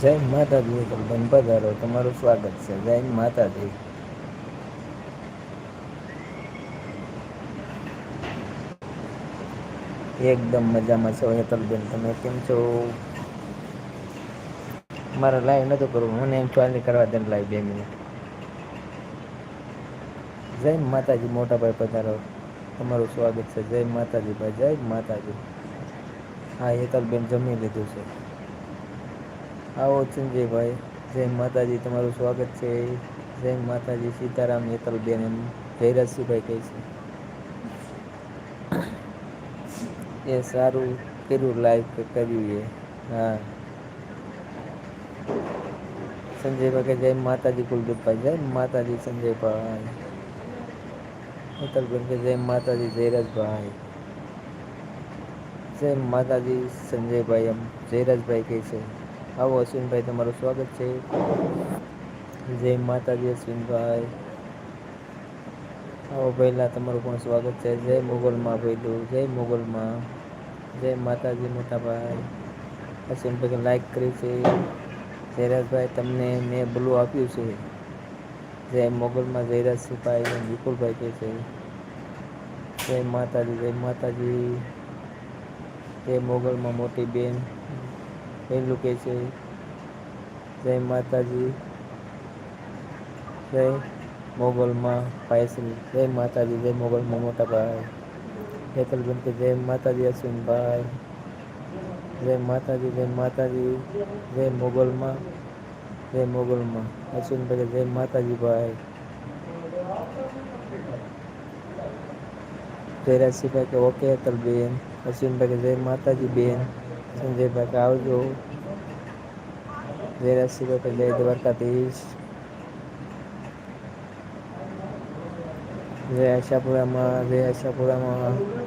જય માતાજી હેતલબેન પધારો. તમારું સ્વાગત છે. જય માતાજી. એકદમ મજામાં છો, હેતલબેન. તમે કેમ છો? મારે લાઈવ નતું કરવું. મને એમ કરવા દે લાઈવ બે મિનિટ. જય માતાજી, મોટા ભાઈ પધારો. તમારું સ્વાગત છે. જય માતાજી ભાઈ, જય માતાજી. હા, હેતલબેન જમી લીધું છે. આવો સંજયભાઈ જય માતાજી તમારું સ્વાગત છે જય માતાજી સીતારામ હેતલબેન એમ જયરાજસિંહભાઈ કહે છે એ સારું કર્યું લાઈક કર્યું એ હા સંજયભાઈ કે જય માતાજી કુલદીપભાઈ જય માતાજી સંજયભાઈ હેતલબેન કે જય માતાજી જયરાજભાઈ જય માતાજી સંજયભાઈ એમ જયરાજભાઈ કહે છે આવો અશ્વિનભાઈ તમારું સ્વાગત છે જય માતાજી અશ્વિનભાઈ આવો પહેલા તમારું પણ સ્વાગત છે જય મોગલમાં ભઈલું જય મોગલમાં જય માતાજી મોટાભાઈ અશ્વિનભાઈ લાઈક કરી છે જયરાજભાઈ તમને મેં બ્લુ આપ્યું છે જય મોગલમાં જયરાજસિંહભાઈ વિપુલભાઈ કહે છે જય માતાજી જય માતાજી જય મોગલમાં મોટી બેન પહેલું કહે છે જય માતાજી જય મોગલમાં ભાઈશ્રી જય માતાજી જય મોગલમાં મોટા ભાઈ હેતલબેન કે જય માતાજી અશ્વિનભાઈ જય માતાજી જય માતાજી જય મોગલમાં જય મોગલમાં અશ્વિનભાઈ જય માતાજી ભાઈ જયરાજસિંહભાઈ કે ઓકે હેતલબેન અશ્વિનભાઈ કે જય માતાજી બેન સંજયભાઈ કે આવજો જયરાજસિંહભાઈ કે જય દ્વારકાધીશ જય આશાપુરામાં જય આશાપુરામાં.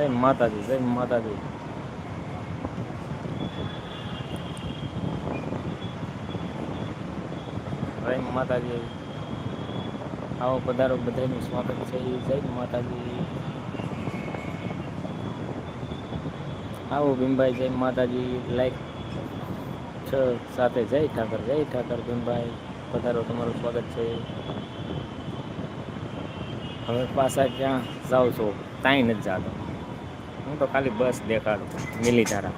જય માતાજી જય માતાજી. જય માતાજી. આવો પધારો બધાનું સ્વાગત છે. જય માતાજી. આવો ભીમભાઈ, જય માતાજી. લાઈક છ સાથે જય ઠાકર જય ઠાકર ભીમભાઈ. પધારો, તમારું સ્વાગત છે. હવે પાછા ક્યાં જાઓ છો? કાંઈ નથી જાતો. તો ખાલી બસ દેખાડું મિલી તારા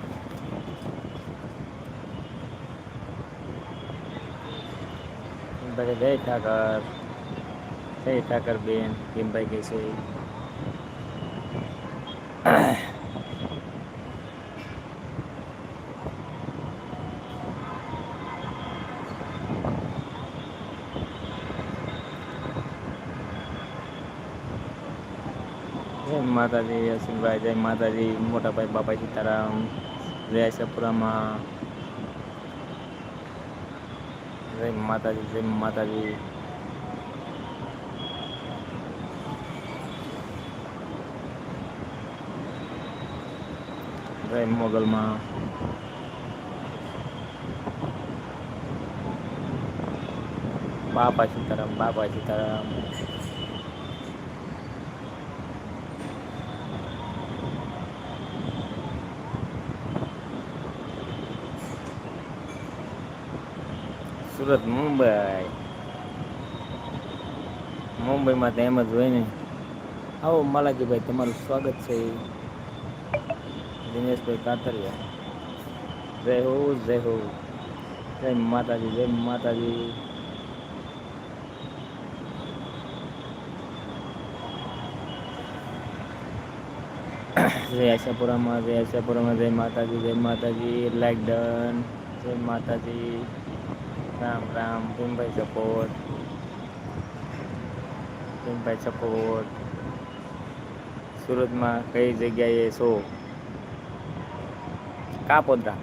જય ઠાકર જય ઠાકર બેન ભીમભાઈ કે છે માતાજી અશ્વિનભાઈ જય માતાજી મોટાભાઈ બાપા સીતારામ, જય સપુરામાં. જય માતાજી જય માતાજી. જય મોગલમાં. બાપા સીતારામ બાપા સીતારામ. સુરત, મુંબઈ. મુંબઈમાં તો એમ જ હોય ને. આવો માલાજીભાઈ, તમારું સ્વાગત છે. દિનેશભાઈ કાતરિયા જય હો જય હો. જય માતાજી જય માતાજી. જય આશાપુરામાં જય આશાપુરામાં, જય માતાજી જય માતાજી. લાઈક ડન જય માતાજી. રામ રામ ભીમભાઈ સપોર્ટ ભીમભાઈ સપોર્ટ સુરતમાં કઈ જગ્યાએ છો? કાપોદરા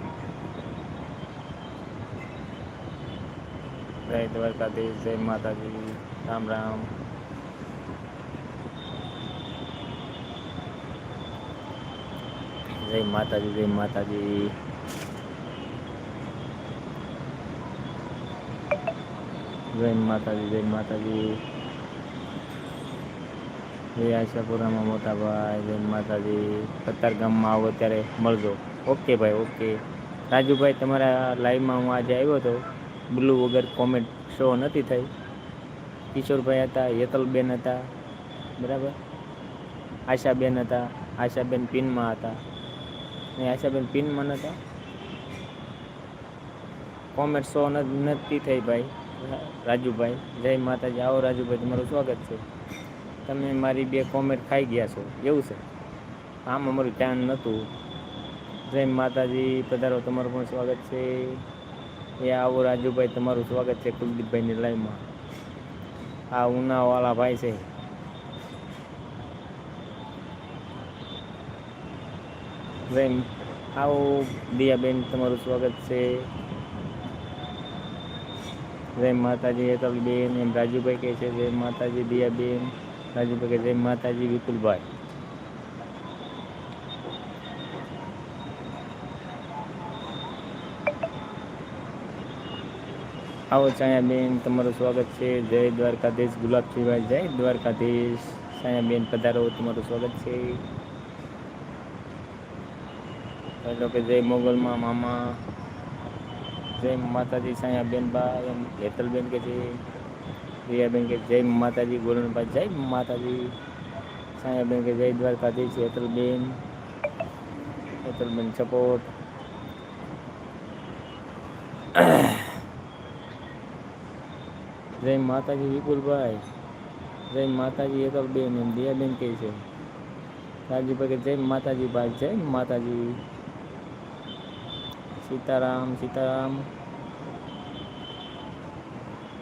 જય દ્વારકાધીશ, જય માતાજી, રામ રામ. જય માતાજી જય માતાજી. જય માતાજી જય માતાજી. જય આશાપુરામાં મોટા ભાઈ, જય માતાજી. કતાર ગામમાં આવો ત્યારે મળજો. ઓકે ભાઈ, ઓકે. રાજુભાઈ, તમારા લાઈવમાં હું આજે આવ્યો હતો બ્લુ વગર કોમેન્ટ શો નથી થઈ. કિશોરભાઈ હતા યતલબેન હતા, બરાબર? આશાબેન હતા, આશાબેન પિનમાં હતા. ને આશાબેન પિનમાં નહોતા કોમેન્ટ શો નથી થઈ ભાઈ. રાજુભાઈ, જય માતાજી. આવો રાજુભાઈ, તમારું સ્વાગત છે. તમે મારી બે કોમેન્ટ ખાઈ ગયા છો. એવું છે? આમ અમારું ધ્યાન નહોતું. જય માતાજી, પધારો. તમારું પણ સ્વાગત છે. એ આવો રાજુભાઈ, તમારું સ્વાગત છે કુલદીપભાઈની લાઈવમાં. આ ઉનાવાળા ભાઈ છે. જય આવો દિયાબેન, તમારું સ્વાગત છે. જય માતાજી હેતલબેન એમ રાજુભાઈ કહે છે, જય માતાજી દિયાબેન રાજુભાઈ કે જય માતાજી, વિપુલભાઈ. આવો છાયાબેન તમારું સ્વાગત છે. જય દ્વારકાધીશ ગુલાબસિંહભાઈ જય દ્વારકાધીશ. છાયાબેન પધારો, તમારું સ્વાગત છે. હેલો કે જય મોગલમાં મામા. જય માતાજી સાયાબેન બા એમ હેતલબેન કે છે રિયાબેન કે જય માતાજી ગોરણભાઈ જય માતાજી સાયાબેન કે જય દ્વારકાધીશ હેતલબેન હેતલબેન સપોર્ટ જય માતાજી વિપુલભાઈ જય માતાજી હેતલબેન એમ દિયાબેન કહે છે રાજુભાઈ કે જય માતાજી ભાઈ જય માતાજી સીતારામ સીતારામ.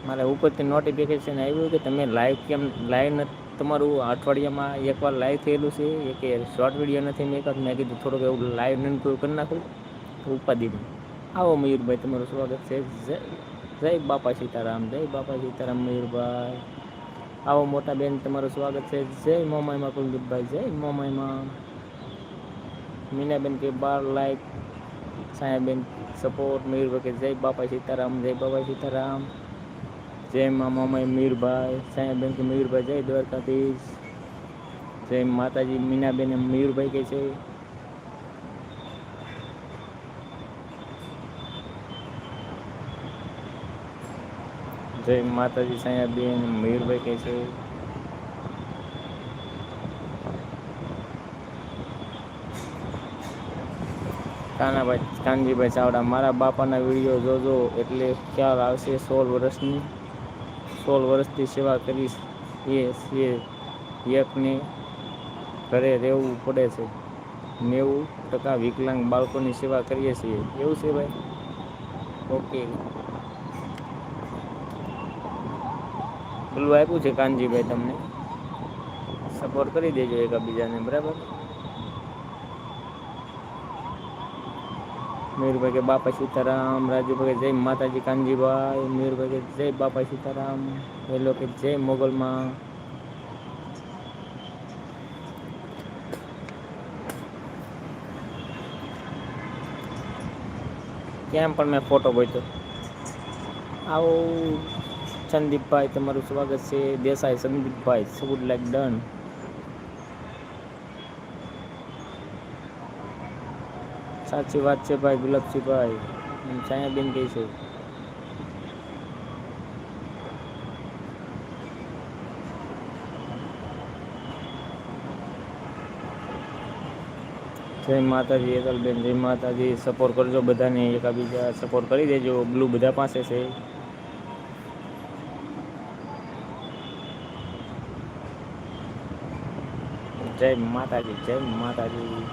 મારે ઉપરથી નોટિફિકેશન આવ્યું કે તમે લાઈવ કેમ લાઈવ તમારું અઠવાડિયામાં એકવાર લાઈવ થયેલું છે. એક શોર્ટ વીડિયો નથી મેં મેં કીધું થોડુંક એવું લાઈવ નહીં કરી નાખું. ઉપાધિનું આવો મયુરભાઈ, તમારું સ્વાગત છે. જય જય બાપા સીતારામ, જય બાપા સીતારામ મયુરભાઈ. આવો મોટા બેન, તમારું સ્વાગત છે. જય મોમાઈમાં કુલદીપભાઈ, જય મોમાઈમાં. મીનાબેન કે બાર લાઈક સાયાબેન સપોર્ટ મયુરભાઈ કે જય બાપા સીતારામ જય બાપા સીતારામ જય મા મામા મીરભાઈ સાયાબેન કે મયુરભાઈ જય દ્વારકાધીશ જય માતાજી મીનાબેન મયુરભાઈ કે છે જય માતાજી સાયાબેન મયુરભાઈ કે છે કાનાભાઈ કાનજીભાઈ ચાવડા, મારા બાપાના વીડિયો જોજો એટલે ખ્યાલ આવશે સોળ વર્ષની, સોળ વર્ષથી સેવા કરીશ. એ છે એકને ઘરે રહેવું પડે છે. નેવું ટકા વિકલાંગ બાળકોની સેવા કરીએ છીએ. એવું છે ભાઈ? ઓકે. પેલું આપ્યું છે કાનજીભાઈ તમને? સપોર્ટ કરી દેજો એકબીજાને બરાબર? મયુરભાઈ કે બાપા સીતારામ રાજુભાઈ કે જય માતાજી કાનજીભાઈ મયુરભાઈ કે જય બાપા સીતારામ એ કે જય મોગલમાં ક્યાં પણ મેં ફોટો ગોઈતો આવો સંદીપભાઈ તમારું સ્વાગત છે દેસાઈ સંદીપભાઈ વુડ લાઈક ડન સાચી વાત છે ભાઈ ગુલાબસિંહભાઈ છાયાબેન કહે છે જય માતાજી હેતલબેન જય માતાજી સપોર્ટ કરજો બધાને એકાબીજા સપોર્ટ કરી દેજો બ્લુ બધા પાસે છે જય માતાજી જય માતાજી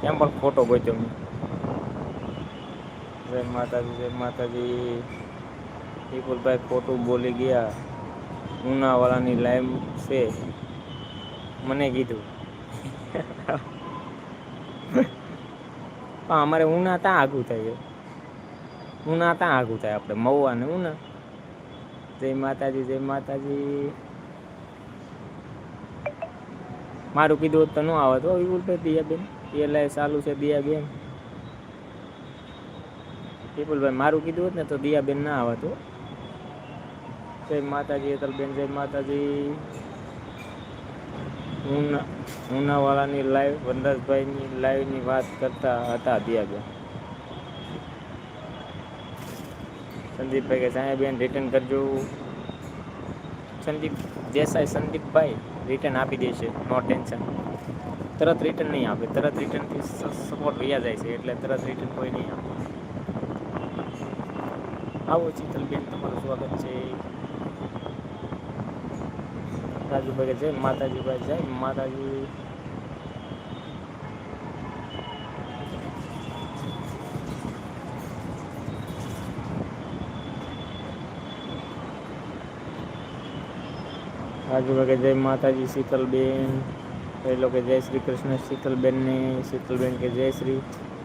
કેમ પણ ખોટો ગોત્યો મેં. જય માતાજી જય માતાજી. વિપુલભાઈ ખોટું બોલી ગયા. ઉનાવાળાની લાઈમ છે. મને કીધું. પણ અમારે ઉના ત્યાં આગું થાય ઉના ત્યાં આગું થાય આપણે, મહુવા ને ઉના. જય માતાજી જય માતાજી. મારું કીધું તો ન આવે તો વિપુલભાઈ દિયાબેન એલા ચાલુ છે દિયાબેન. વિપુલભાઈ, મારું કીધું હોત ને તો દિયાબેન ના આવત જય માતાજી હેતલબેન જય માતાજી. ઉના, ઉનાવાળાની લાઈવ વનરાજભાઈની લાઈવની વાત કરતા હતા દિયાબેન. સંદીપભાઈ કે સાહેબેન રિટર્ન કરજો. સંદીપ, દેસાઈ સંદીપભાઈ રિટર્ન આપી દેશે નો ટેન્શન તરત રિટર્ન નહીં આપે. તરત રિટર્નથી સપોર્ટ વ્યા જાય છે. એટલે તરત રિટર્ન કોઈ નહીં આપે. આવો ચિતલબેન તમારું સ્વાગત છે. રાજુભાઈ જય, માતાજી ભાઈ જય, માતાજી. રાજુભાઈ જય, માતાજી શીતલબેન પહેલો કે જય શ્રી કૃષ્ણ, શીતલબેનને, શીતલબેન કે જય શ્રી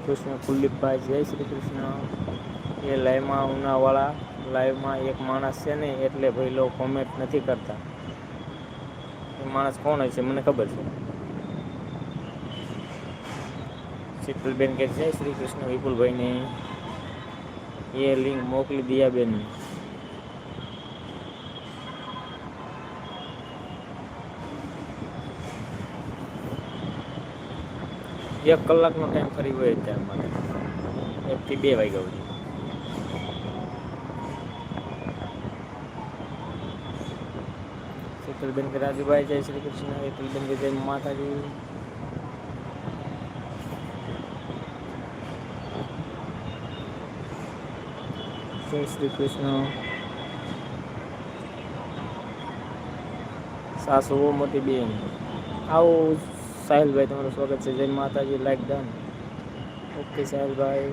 કૃષ્ણ, કુલદીપભાઈ, જય શ્રી કૃષ્ણ. એ લાઈવમાં ઉનાવાળા, લાઈવમાં એક માણસ છે ને, એટલે ભાઈ લોકો કોમેન્ટ નથી કરતા. એ માણસ કોણ હશે મને ખબર છે. શીતલબેન કે જય શ્રી કૃષ્ણ વિપુલભાઈને. એ લિંક મોકલી દિયાબેનને. એક કલાકનો ટાઈમ ફરી હોય અત્યારે માટે. એકથી બે વાગ્યા સુધી. શીતલબેન કે રાજુભાઈ, જય શ્રી કૃષ્ણ શીતલબેન કે જય માતાજી. જય શ્રી કૃષ્ણ. સાસુ મોટી બેન. આવો સાહિલભાઈ તમારું સ્વાગત છે જય માતાજી લાઈક ડન ઓકે સાહિલભાઈ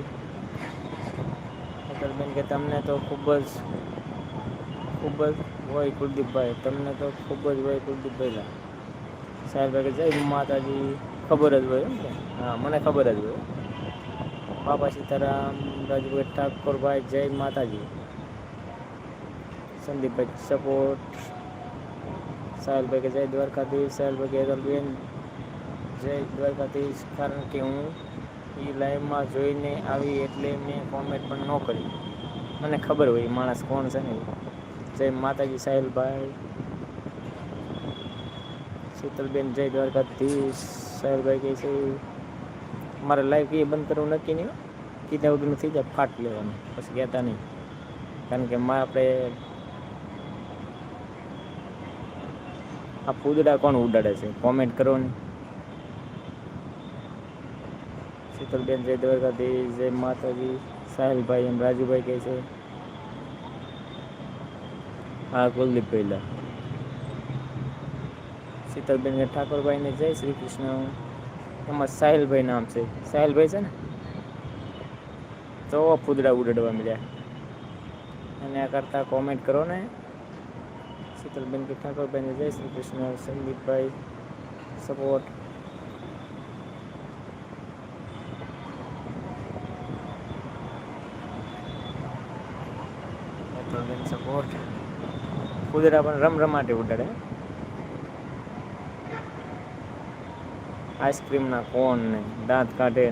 હેતલબેન કે તમને તો ખૂબ જ ખૂબ જ હોય કુલદીપભાઈ તમને તો ખૂબ જ હોય કુલદીપભાઈ સાહેબ કે જય માતાજી ખબર જ હોય ને હા મને ખબર જ હોય બાપા સીતારામ રાજુભાઈ ઠાકોરભાઈ જય માતાજી સંદીપભાઈ સપોર્ટ સાહેલભાઈ કે જય દ્વારકાધીશ સાહેલભાઈ કે હેતલબેન જય દ્વારકાધીશ, કારણ કે હું એ લાઈવમાં જોઈને આવી એટલે મેં કોમેન્ટ પણ ન કરી. મને ખબર હોય માણસ કોણ છે ને જય માતાજી, સાહેલભાઈ. શીતલબેન, જય દ્વારકાધીશ. સાહેલભાઈ કહે છે, મારે લાઈવ કઈ બંધ કરવું નક્કી નહીં કીધા વગર થઈ જાય, ફાટ લેવાનું. પછી કહેતા નહીં. કારણ કે માં આપણે આ પૂદડા કોણ ઉડાડે છે? કોમેન્ટ કરો ને. શીતલબેન જય દ્વારકાધીશ જય માતાજી સાહેલભાઈ એમ રાજુભાઈ કહે છે હા કુલદીપ પહેલા શીતલબેન ઠાકોરભાઈને જય શ્રી કૃષ્ણ એમાં સાહિલભાઈ નામ છે સાહિલભાઈ છે ને તો ફૂદડા ઉડાડવા મળ્યા અને આ કરતાં કોમેન્ટ કરો ને શીતલબેન કે ઠાકોરભાઈને જય શ્રી કૃષ્ણ સંદીપભાઈ સપોર્ટ સપોર્ટ કુદરા પણ રમ રમાટે ઉડાડે આઈસ્ક્રીમના કોન ને દાંત કાઢે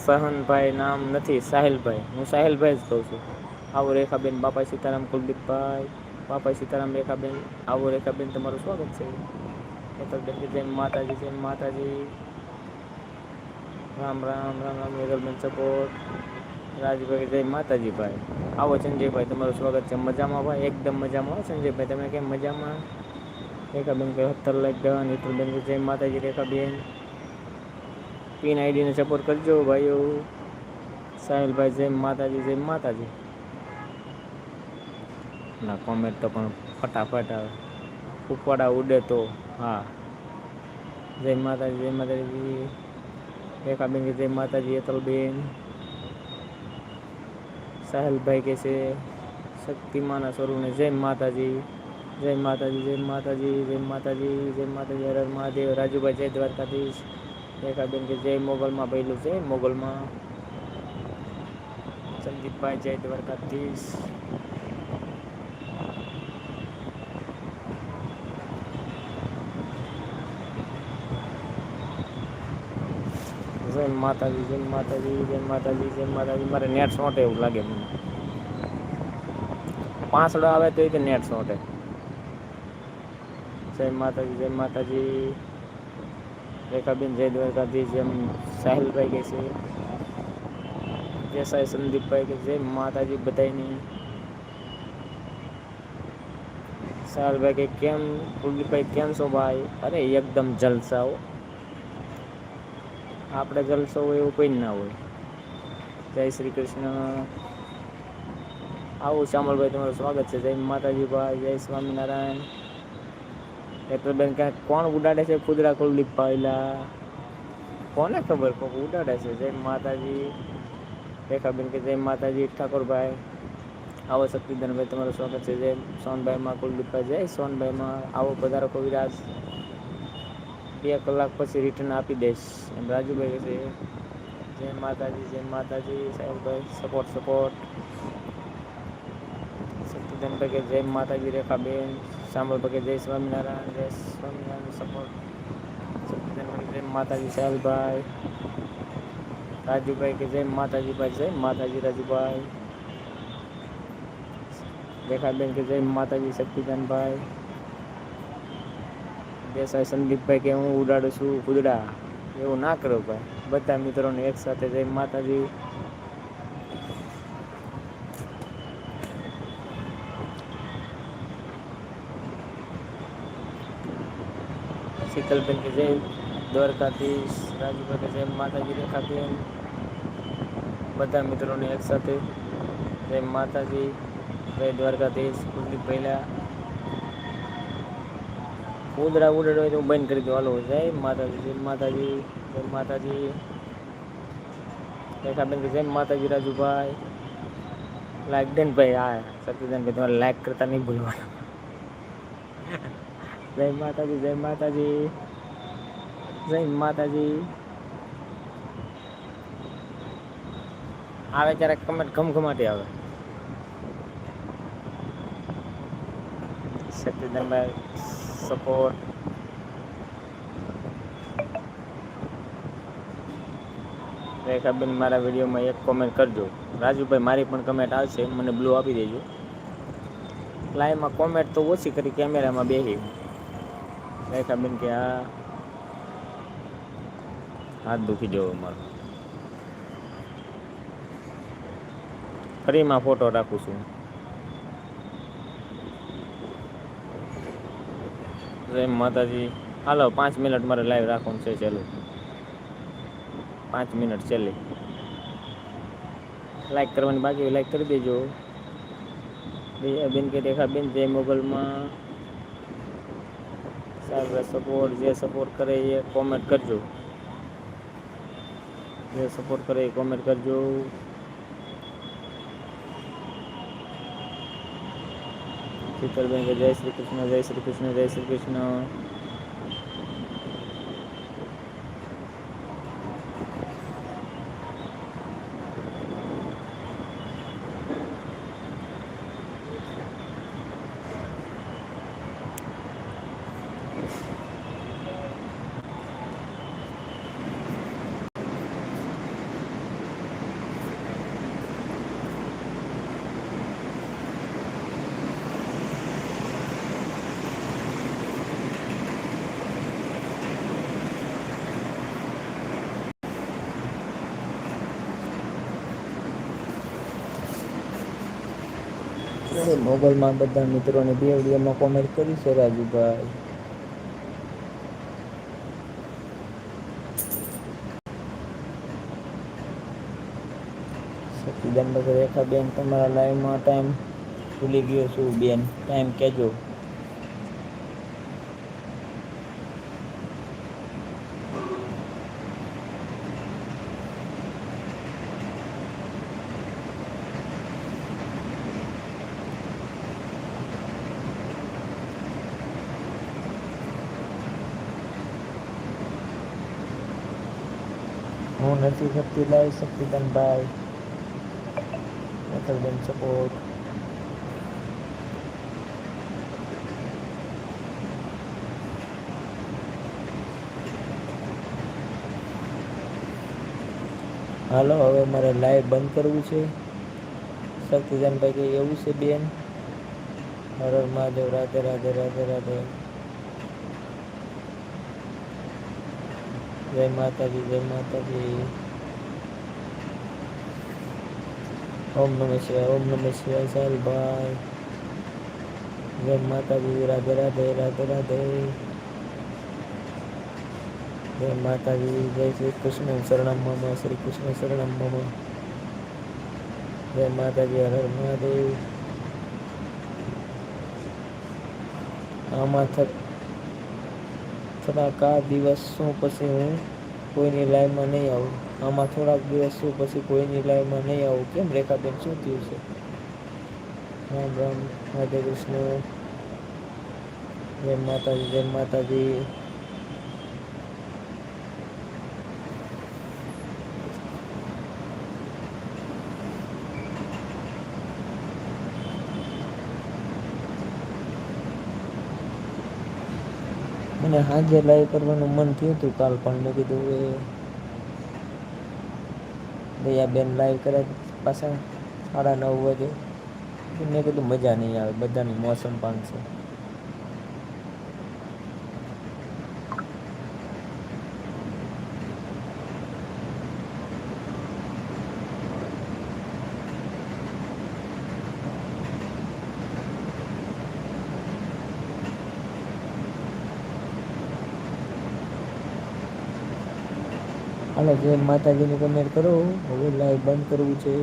સહનભાઈ નામ નથી સાહિલભાઈ હું સાહિલભાઈ જ કહું છું આવો રેખાબેન બાપા સીતારામ કુલદીપભાઈ બાપા સીતારામ રેખાબેન આવો રેખાબેન તમારું સ્વાગત છે હેતલબેન કે જય માતાજી જય માતાજી રામ રામ રામ રામ હેતલબેન સપોર્ટ રાજભાઈ જય માતાજી ભાઈ આવો સંજયભાઈ તમારું સ્વાગત છે મજામાં ભાઈ એકદમ મજામાં સંજયભાઈ તમે કેમ મજામાં રેખાબેન કે હત્તર લાખ ડન હિતુલબેન કે જય માતાજી રેખાબેન પિન આઈડીને સપોર્ટ કરજો ભાઈઓ સાહિલભાઈ જય માતાજી જય માતાજી ના કોમેન્ટ તો પણ ફટાફટ આવે ફૂફાડા ઉડે તો હા જય માતાજી જય માતાજી રેખાબેન કે જય માતાજી હેતલબેન સાહેલભાઈ કે છે, શક્તિમાના સ્વરૂપને જય માતાજી જય માતાજી જય માતાજી જય માતાજી જય માતાજી, હર મહાદેવ, રાજુભાઈ, જય દ્વારકાધીશ. રેખાબેન કે જય મોગલમાં પહેલું છે મોગલમાં. સંદીપભાઈ, જય દ્વારકાધીશ. જય માતાજી જય માતાજી જય માતાજી જય માતાજી મારે નેટ શોર્ટ એવું લાગે મને પાંસડો આવે તો કે નેટ શોર્ટે જય માતાજી જય માતાજી રેખાબેન જય દ્વારકાધીશ જેમ સાહિલભાઈ કે છે જય સાઈ સંદીપભાઈ કે જય માતાજી બધાની સાહિલભાઈ કે કેમ કુલદીપભાઈ કેમ છો ભાઈ અરે એકદમ જલસા હો આપણે જલસો હોય એવું કોઈ ના હોય. જય શ્રી કૃષ્ણ. આવું શ્યામલભાઈ તમારું સ્વાગત છે. જય માતાજી ભાઈ, જય સ્વામિનારાયણ. બેન ક્યાંક કોણ ઉડાડે છે? કુદરા કુલદીપ પાયલા. કોને ખબર? કોક ઉડાડે છે. જય માતાજી. રેખાબેન કે જય માતાજી, ઠાકોરભાઈ. આવો શક્તિધનભાઈ તમારું સ્વાગત છે. જય સોનભાઈમાં કુલદીપભાઈ જય સોનભાઈમાં આવો પધારો કવિરાજ. બે કલાક પછી રિટર્ન આપી દઈશ એમ રાજુભાઈ કહે છે જય માતાજી જય માતાજી સાહેબભાઈ સપોર્ટ સપોર્ટ શક્તિધનભાઈ કે જય માતાજી રેખાબેન સાંભળભાઈ કે જય સ્વામિનારાયણ જય સ્વામિનારાયણ સપોર્ટ શક્તિધનભાઈ જય માતાજી સાહેબભાઈ રાજુભાઈ કે જય માતાજી ભાઈ જય માતાજી રાજુભાઈ રેખાબેન કે જય માતાજી શક્તિધનભાઈ દેસાઈ સંદીપભાઈ કે હું ઉડાડું છું કુદડા એવું ના કરો ભાઈ. બધા મિત્રોને એક સાથે જય માતાજી. શીતલબેન કે જય દ્વારકાધીશ. રાજુભાઈ કે જય માતાજી રેખાબેન. બધા મિત્રોને એક સાથે જય માતાજી. જય દ્વારકાધીશ. કુલદીપ પહેલા ઉદડા ઉડડ હોય તો હું બંધ કરી દઉં હાલો જય માતાજી જય માતાજી જય માતાજી રેખાબેન કે જય માતાજી રાજુભાઈ લાઈક દેન ભાઈ હા સતીદાનભાઈ તમારે લાઈક કરતા નહીં ભૂલવાનું જય માતાજી જય માતાજી જય માતાજી આવે ત્યારે કમેન્ટ ઘમઘમાટી આવે સતીદાનભાઈ સપોર્ટ રેખાબેન મારા વિડીયોમાં એક કોમેન્ટ કરજો રાજુભાઈ મારી પણ કમેન્ટ આવશે મને બ્લુ આપી દેજો લાઈવમાં કોમેન્ટ તો ઓછી કરી કેમેરામાં બેસી રેખાબેન કે હા હાથ દુખી જવો મારો ફરીમાં ફોટો રાખું છું જય માતાજી હાલો પાંચ મિનિટ મારે લાઈવ રાખવાનું છે ચાલો પાંચ મિનિટ છેલ્લે લાઈક કરવાની બાકી હોય લાઈક કરી દેજો બેન કે રેખા બેન જય મોગલમાં સારા સપોર્ટ જે સપોર્ટ કરે એ કોમેન્ટ કરજો જે સપોર્ટ કરે એ કોમેન્ટ કરજો कीर्तन जय श्री कृष्ण जय श्री कृष्ण जय श्री कृष्ण કૃષ્ણ મોગલમાં બધા મિત્રોને બે વિડીયોમાં કોમેન્ટ કરી છે, રાજુભાઈ. સતીદાન રેખા બેન, તમારા લાઈવમાં ટાઈમ ભૂલી ગયો છું બેન. ટાઈમ કહેજો. હું નથી શકતી લાઈવ શક્તિદાનભાઈ બેન સપોર્ટ હાલો હવે મારે લાઈવ બંધ કરવું છે શક્તિજાનભાઈ કે એવું છે બેન હર હર મહાદેવ રાધે રાધે રાધે રાધે જય માતાજી જય માતાજી ઓમ નમઃ શિવાય ઓમ નમઃ શિવાય સાહેલભાઈ જય માતાજી રાધે રાધે રાધે રાધે જય માતાજી જય શ્રી કૃષ્ણ શરણમ મમ શ્રી કૃષ્ણ શરણમ મમ જય માતાજી હર હર મહાદેવ આમાં થ થોડાક આ દિવસ શું પછી હું કોઈની લાઈનમાં નહીં આવું. આમાં થોડાક દિવસ શું પછી કોઈની લાઈનમાં નહીં આવું. કેમ રેખાબેન, શું થયું છે? રામ રામ, રાધે કૃષ્ણ. જય માતાજી જય માતાજી. મને હાજર લાઈવ કરવાનું મન થયું હતું, કાલ પણ મેં કીધું એ દયાબેન લાઈવ કરે પાછા, સાડા નવ વાગે. મેં કીધું મજા નહીં આવે, બધાની મોસમ પણ છે. હાલો જય માતાજીની કમેન્ટ કરો, હવે લાઈવ બંધ કરવું છે.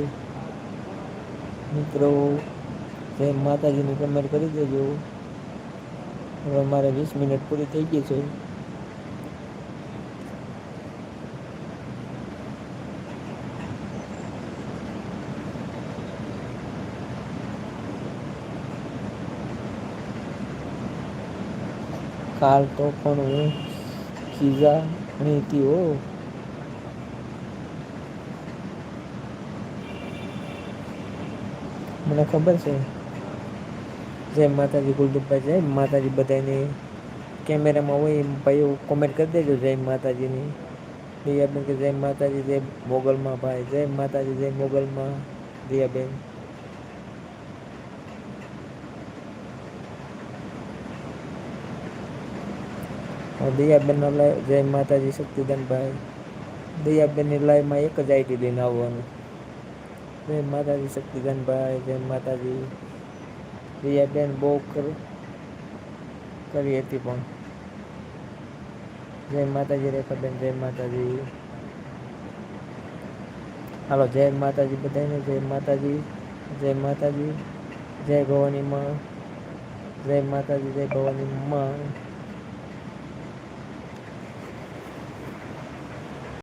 મિત્રો જય માતાજીની કમેન્ટ કરી દેજો. હવે અમારે વીસ મિનિટ પૂરી થઈ ગઈ છે. કાલ તો પણ હું ખીજા નહીં હતી હો. મને ખબર છે જય માતાજી કુલદીપભાઈ જય માતાજી બધાને કેમેરામાં હોય એમ ભાઈઓ કોમેન્ટ કરી દેજો જય માતાજીની દિયાબેન કે જય માતાજી જય મોગલમાં ભાઈ જય માતાજી જય મોગલમાં દિયાબેન દિયાબેનનો લાઈવ જય માતાજી શક્તિદાનભાઈ દિયાબેનની લાઈવમાં એક જ આઈટી લઈને આવવાનું જય માતાજી શક્તિદાનભાઈ જય માતાજી રિયાબેન બહુ કરી હતી પણ. જય માતાજી રેખાબેન, જય માતાજી. હાલો, જય માતાજી બધાને, જય માતાજી જય માતાજી, જય ભવાની માં, જય માતાજી, જય ભવાની માં.